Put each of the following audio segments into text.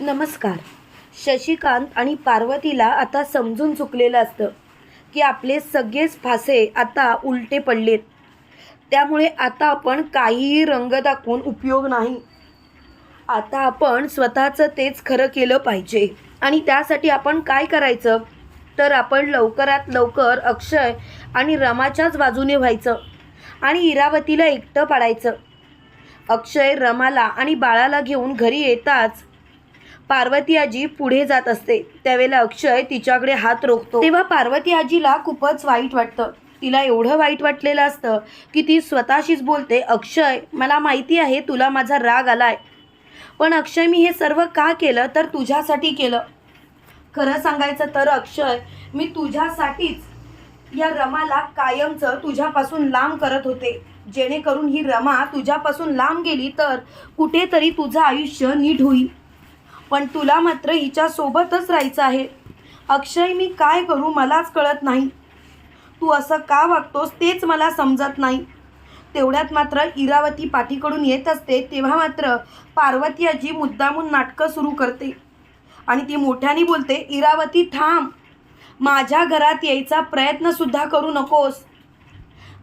नमस्कार. शशिकांत आणि पार्वतीला आता समजून चुकलेलं असतं की आपले सगळेच फासे आता उलटे पडलेत. त्यामुळे आता आपण काहीही रंग दाखवून उपयोग नाही. आता आपण स्वतःचं तेच खरं केलं पाहिजे. आणि त्यासाठी आपण काय करायचं? तर आपण लवकरात लवकर अक्षय आणि रमाच्याच बाजूने व्हायचं आणि इरावतीला एकटं पाडायचं. अक्षय रमाला आणि बाळाला घेऊन घरी येताच पार्वती आजी पुढे जात असते. त्यावेळेला अक्षय तिच्याकडे हात रोखतो. तेव्हा पार्वती आजीला खूपच वाईट वाटतं. तिला एवढं वाईट वाटलेलं असतं की ती स्वतःशीच बोलते अक्षय मला माहिती आहे तुला माझा राग आलाय. पण अक्षय मी हे सर्व का केलं तर तुझ्यासाठी केलं? खरं सांगायचं तर अक्षय मी तुझ्यासाठीच या रमाला कायमचं तुझ्यापासून लांब करत होते. जेणेकरून ही रमा तुझ्यापासून लांब गेली तर कुठेतरी तुझं आयुष्य नीट होईल. पण तुला मात्र हिच्यासोबतच राहायचं आहे. अक्षय मी काय करू मलाच कळत नाही. तू असं का वागतोस तेच मला समजत नाही. तेवढ्यात मात्र इरावती पाठीकडून येत असते तेव्हा मात्र पार्वती आजी मुद्दामून नाटकं सुरू करते. आणि ती मोठ्याने बोलते इरावती थांब. माझ्या घरात यायचा प्रयत्नसुद्धा करू नकोस.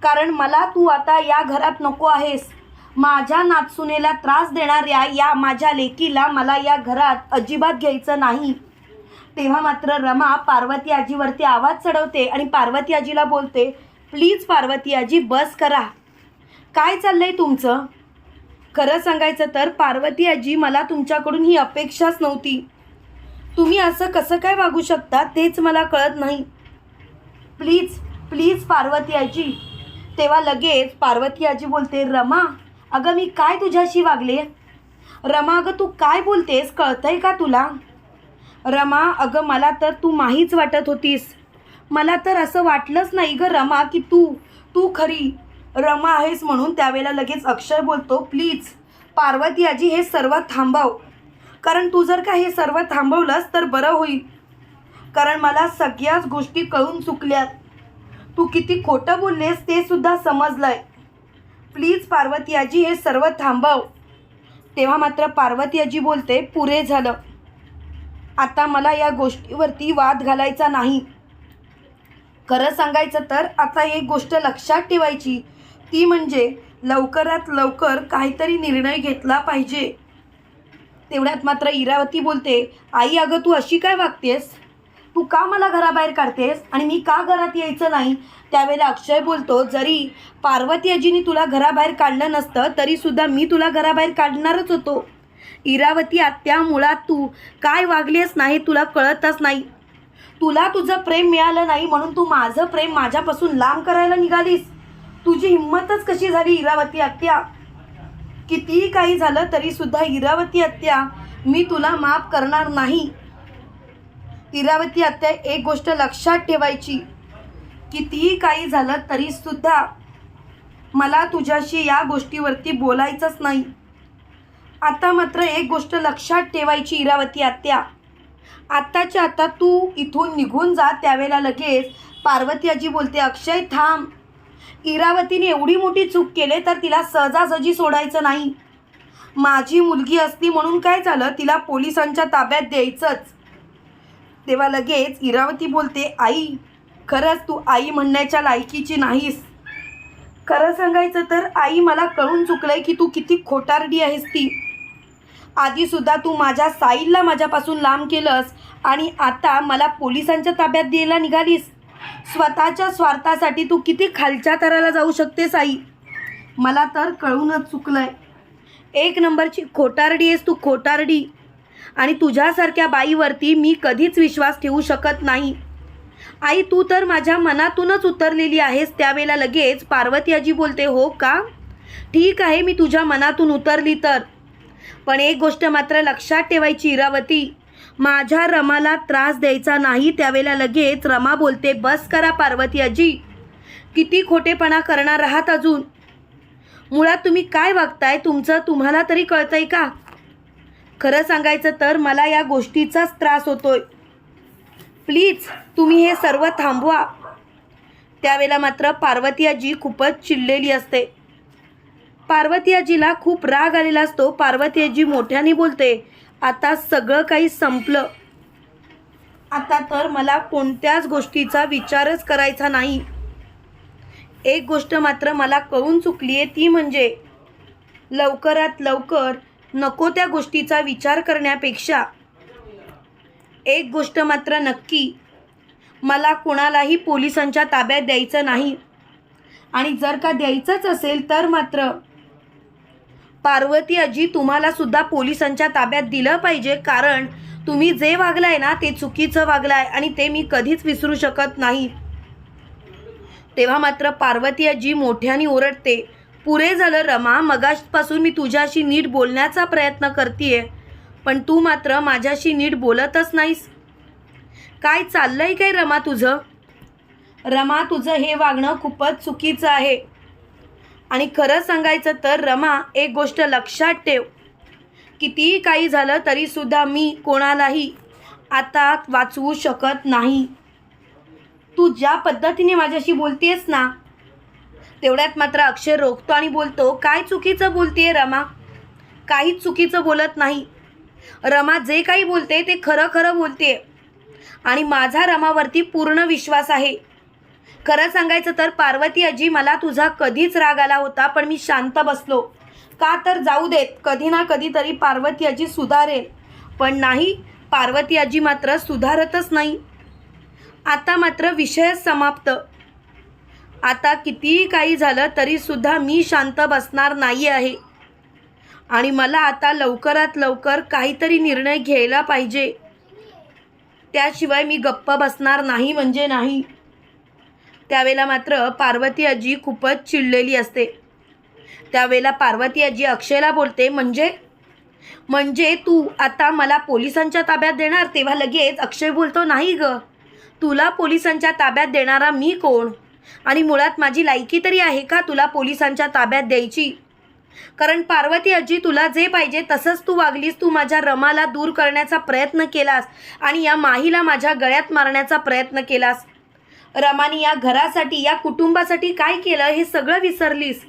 कारण मला तू आता या घरात नको आहेस. माझ्या नाचुनेला त्रास देणाऱ्या या माझ्या लेकीला मला या घरात अजिबात घ्यायचं नाही. तेव्हा मात्र रमा पार्वती आजीवरती आवाज चढवते आणि पार्वती आजीला बोलते प्लीज पार्वती आजी बस करा. काय चाललंय तुमचं? खरं सांगायचं तर पार्वती आजी मला तुमच्याकडून ही अपेक्षाच नव्हती. तुम्ही असं कसं काय वागू शकता तेच मला कळत नाही. प्लीज प्लीज पार्वती आजी. तेव्हा लगेच पार्वती आजी बोलते रमा अगं मी काय तुझ्याशी वागले? रमा अगं तू काय बोलतेस? कळतंय का तुला? रमा अगं मला तर तू माहीच वाटत होतीस. मला तर असं वाटलंच नाही गं रमा की तू तू खरी. रमा आहेस म्हणून त्यावेळेला लगेच अक्षय बोलतो प्लीज पार्वती आजी हे सर्व थांबव. कारण तू जर का हे सर्व थांबवलंस तर बरं होईल. कारण मला सगळ्याच गोष्टी कळून चुकल्यात. तू किती खोटं बोललेस ते सुद्धा समजलंय. प्लीज पार्वती आजी हे सर्व थांबव. तेव्हा मात्र पार्वती आजी बोलते पुरे झालं. आता मला या गोष्टीवरती वाद घालायचा नाही. खरं सांगायचं तर आता एक गोष्ट लक्षात ठेवायची. ती म्हणजे लवकरात लवकर काहीतरी निर्णय घेतला पाहिजे. तेवढ्यात मात्र इरावती बोलते आई अगं तू अशी काय वागतेस? तू का मला घराबाहेर काढतेस? आणि मी का घरात यायचं नाही? त्यावेळेला अक्षय बोलतो जरी पार्वती आजीने तुला घराबाहेर काढलं नसतं तरीसुद्धा मी तुला घराबाहेर काढणारच होतो. इरावती आत्या मुळात तू काय वागलीस नाही तुला कळतच नाही. तुला तुझं प्रेम मिळालं नाही म्हणून तू माझं प्रेम माझ्यापासून लांब करायला निघालीस. तुझी हिंमतच कशी झाली इरावती आत्या? कितीही काही झालं तरीसुद्धा इरावती आत्या मी तुला माफ करणार नाही. इरावती आत्या एक गोष्ट लक्षात ठेवायची कितीही काही झालं तरीसुद्धा मला तुझ्याशी या गोष्टीवरती बोलायचंच नाही. आता मात्र एक गोष्ट लक्षात ठेवायची इरावती आत्या. आत्ताच्या आता तू इथून निघून जा त्यावेळेला लगेच पार्वती आजी बोलते अक्षय थांब. इरावतीने एवढी मोठी चूक केले तर तिला सहजासहजी सोडायचं नाही. माझी मुलगी असती म्हणून काय झालं? तिला पोलिसांच्या ताब्यात द्यायचंच. तेव्हा लगेच इरावती बोलते आई खरंच तू आई म्हणण्याच्या लायकीची नाहीस. खरं सांगायचं तर आई मला कळून चुकलं आहे की तू किती खोटारडी आहेस ती. आधीसुद्धा तू माझ्या साईलला माझ्यापासून लांब केलंस आणि आता मला पोलिसांच्या ताब्यात द्यायला निघालीस. स्वतःच्या स्वार्थासाठी तू किती खालच्या तराला जाऊ शकतेस आई? मला तर कळूनच चुकलं आहे एक नंबरची खोटारडी आहेस तू खोटारडी. आणि तुझ्यासारख्या बाईवरती मी कधीच विश्वास ठेवू शकत नाही. आई तू तर माझ्या मनातूनच उतरलेली आहेस त्यावेळेला लगेच पार्वती आजी बोलते हो का? ठीक आहे मी तुझ्या मनातून उतरली तर. पण एक गोष्ट मात्र लक्षात ठेवायची इरावती. माझ्या रमाला त्रास द्यायचा नाही त्यावेळेला लगेच रमा बोलते बस करा पार्वती आजी किती खोटेपणा करणार आहात अजून? मुळात तुम्ही काय वागताय तुमचं तुम्हाला तरी कळतंय का? खरं सांगायचं तर मला या गोष्टीचाच त्रास होतोय. प्लीज तुम्ही हे सर्व थांबवा. त्यावेळेला मात्र पार्वती आजी खूपच चिडलेली असते. पार्वती आजीला खूप राग आलेला असतो. पार्वती आजी मोठ्याने बोलते आता सगळं काही संपलं. आता तर मला कोणत्याच गोष्टीचा विचारच करायचा नाही. एक गोष्ट मात्र मला कळून चुकली आहे ती म्हणजे लवकरात लवकर नको त्या गोष्टीचा विचार करण्यापेक्षा. एक गोष्ट मात्र नक्की. मला कुणालाही पोलिसांच्या ताब्यात द्यायचं नाही. आणि जर का द्यायचंच असेल तर मात्र. पार्वती आजी तुम्हाला सुद्धा पोलिसांच्या ताब्यात दिलं पाहिजे. कारण तुम्ही जे वागलाय ना ते चुकीचं वागलाय आणि ते मी कधीच विसरू शकत नाही. तेव्हा मात्र पार्वती आजी मोठ्याने ओरडते. पुरे झालं रमा मगाशपासून मी तुझ्याशी नीट बोलण्याचा प्रयत्न करतीये. पण तू मात्र माझ्याशी नीट बोलतच नाहीस. काय चाललंय काय रमा तुझं? रमा तुझं हे वागणं खूपच चुकीचं आहे. आणि खरं सांगायचं तर रमा एक गोष्ट लक्षात ठेव. कितीही काही झालं तरीसुद्धा मी कोणालाही आता वाचवू शकत नाही. तू ज्या पद्धतीने माझ्याशी बोलतेस ना तेवढ्यात मात्र अक्षय रोखतो आणि बोलतो काय चुकीचं बोलतेय रमा? काहीच चुकीचं बोलत नाही. रमा जे काही बोलते ते खरं खरं बोलते आणि माझा रमावरती पूर्ण विश्वास आहे. खरं सांगायचं तर पार्वती आजी मला तुझा कधीच राग आला होता पण मी शांत बसलो. का तर जाऊ देत कधी ना कधीतरी पार्वती आजी सुधारेल. पण नाही पार्वती आजी मात्र सुधारतच नाही. आता मात्र विषय समाप्त. आता कितीही काही झालं तरीसुद्धा मी शांत बसणार नाही आहे. आणि मला आता लवकरात लवकर काहीतरी निर्णय घ्यायला पाहिजे. त्याशिवाय मी गप्प बसणार नाही म्हणजे नाही. त्यावेळेला मात्र पार्वती आजी खूपच चिडलेली असते. त्यावेळेला पार्वती आजी अक्षयला बोलते म्हणजे? म्हणजे तू आता मला पोलिसांच्या ताब्यात देणार? तेव्हा लगेच अक्षय बोलतो नाही ग. तुला पोलिसांच्या ताब्यात देणारा मी कोण? आणि मुळात माझी लायकी तरी आहे का तुला पोलिसांच्या ताब्यात द्यायची? कारण पार्वती आजी तुला जे पाहिजे तसंच तू वागलीस तू माझ्या रमाला दूर करण्याचा प्रयत्न केलास आणि या माहीला माझ्या गळ्यात मारण्याचा प्रयत्न केलास. रमाने या घरासाठी या कुटुंबासाठी काय केलं हे सगळं विसरलीस.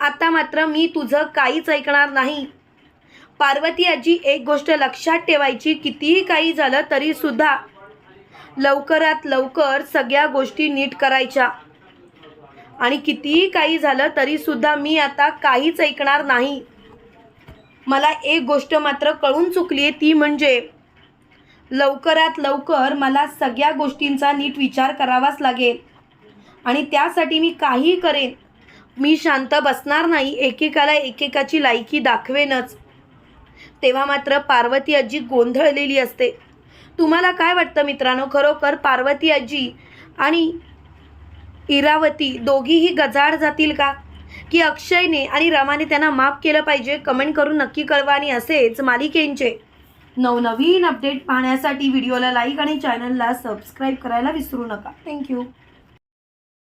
आता मात्र मी तुझं काहीच ऐकणार नाही. पार्वती आजी एक गोष्ट लक्षात ठेवायची कितीही काही झालं तरीसुद्धा लवकरात लवकर सगळ्या गोष्टी नीट करायच्या. आणि कितीही काही झालं तरीसुद्धा मी आता काहीच ऐकणार नाही. मला एक गोष्ट मात्र कळून चुकली आहे ती म्हणजे लवकरात लवकर मला सगळ्या गोष्टींचा नीट विचार करावाच लागेल. आणि त्यासाठी मी काही करेन. मी शांत बसणार नाही एकेकाला एकेकाची लायकी दाखवेनच. तेव्हा मात्र पार्वती आजी गोंधळलेली असते. तुम्हाला काय वाटतं मित्रांनो? खरोखर पार्वती आजी आणि इरावती दोघीही गजाड जातील का? की अक्षयने आणि रमाने त्यांना माफ केलं पाहिजे? कमेंट करून नक्की कळवा आणि असेच मालिकेंचे नवनवीन अपडेट पाहण्यासाठी व्हिडिओला लाईक आणि चॅनलला सबस्क्राईब करायला विसरू नका. थँक्यू.